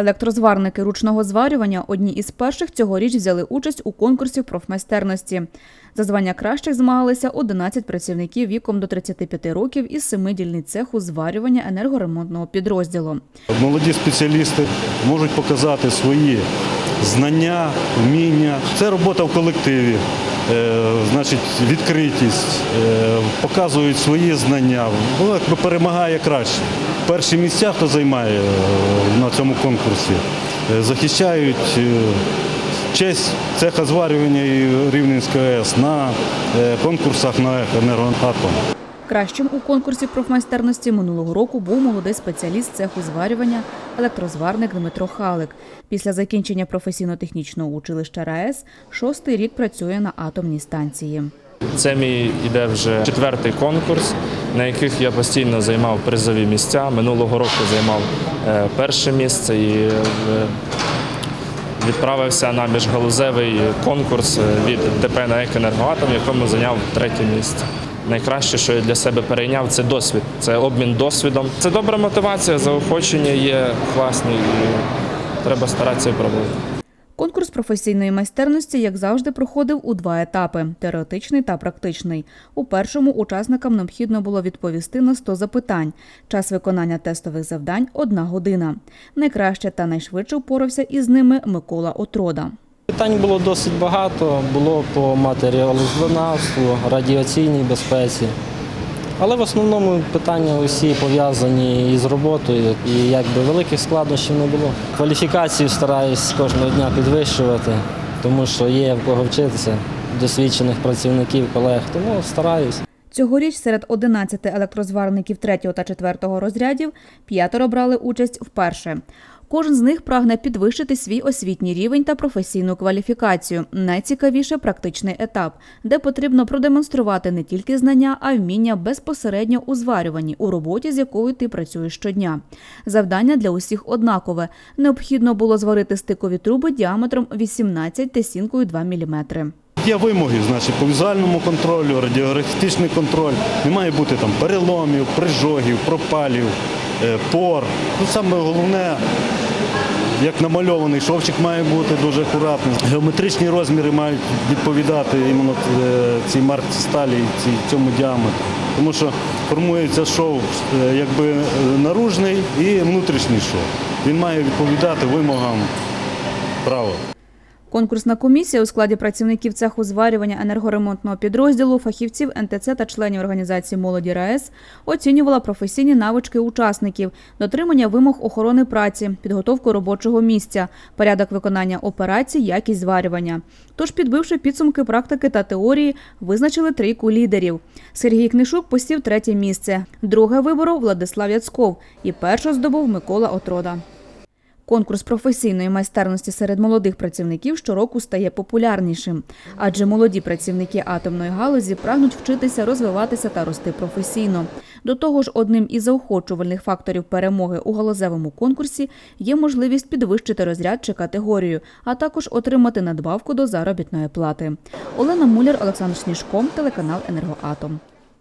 Електрозварники ручного зварювання одні із перших цьогоріч взяли участь у конкурсі профмайстерності. За звання кращих змагалися 11 працівників віком до 35 років із семи дільниць цеху зварювання енергоремонтного підрозділу. Молоді спеціалісти можуть показати свої знання, вміння. Це робота в колективі, значить, відкритість, е, показують свої знання. Ну, якби перемагає краще. Перші місця, хто займає е, на цьому конкурсі, е, захищають е, честь цеха зварювання і Рівненської АЕС на е, конкурсах на енергоатом. Кращим у конкурсі профмайстерності минулого року був молодий спеціаліст цеху зварювання електрозварник Дмитро Халик. Після закінчення професійно-технічного училища РаЕС шостий рік працює на атомній станції. Це мій іде вже четвертий конкурс, на яких я постійно займав призові місця. Минулого року займав е, перше місце і е, відправився на міжгалузевий конкурс е, від ДП на «Екенергоатом», в якому зайняв третє місце. Найкраще, що я для себе перейняв, це досвід, це обмін досвідом. Це добра мотивація, заохочення є класні і треба старатися пробувати. Конкурс професійної майстерності, як завжди, проходив у два етапи теоретичний та практичний. У першому учасникам необхідно було відповісти на 100 запитань. Час виконання тестових завдань одна година. Найкраще та найшвидше впорався із ними Микола Отрода. Питань було досить багато. Було по матеріалознавству, радіаційній безпеці. Але в основному питання усі пов'язані із роботою і якби великих складнощів не було. Кваліфікацію стараюсь кожного дня підвищувати, тому що є в кого вчитися, досвідчених працівників, колег, тому стараюсь. Цьогоріч серед 11 електрозварників 3 та 4 розрядів п'ятеро брали участь вперше. Кожен з них прагне підвищити свій освітній рівень та професійну кваліфікацію. Найцікавіше практичний етап, де потрібно продемонструвати не тільки знання, а й вміння безпосередньо у зварюванні, у роботі, з якою ти працюєш щодня. Завдання для усіх однакове. Необхідно було зварити стикові труби діаметром 18 та сінкою 2 мм. Є вимоги значить, по візуальному контролю, радіографічний контроль. Не має бути там переломів, прижогів, пропалів, е, пор. Ну, саме головне, як намальований шовчик має бути дуже акуратний. Геометричні розміри мають відповідати іменно е, цій марці сталі, цьому діаметру. Тому що формується шов е, якби е, наружний і внутрішній шов. Він має відповідати вимогам права. Конкурсна комісія у складі працівників цеху зварювання енергоремонтного підрозділу, фахівців НТЦ та членів організації молоді РаЕС оцінювала професійні навички учасників, дотримання вимог охорони праці, підготовку робочого місця, порядок виконання операцій, якість зварювання. Тож, підбивши підсумки практики та теорії, визначили трійку лідерів. Сергій Книшук посів третє місце. Друге виборов Владислав Яцков і перше здобув Микола Отрода. Конкурс професійної майстерності серед молодих працівників щороку стає популярнішим, адже молоді працівники атомної галузі прагнуть вчитися, розвиватися та рости професійно. До того ж, одним із заохочувальних факторів перемоги у галузевому конкурсі є можливість підвищити розряд чи категорію, а також отримати надбавку до заробітної плати. Олена Муляр, Олександр Сніжком, телеканал Енергоатом.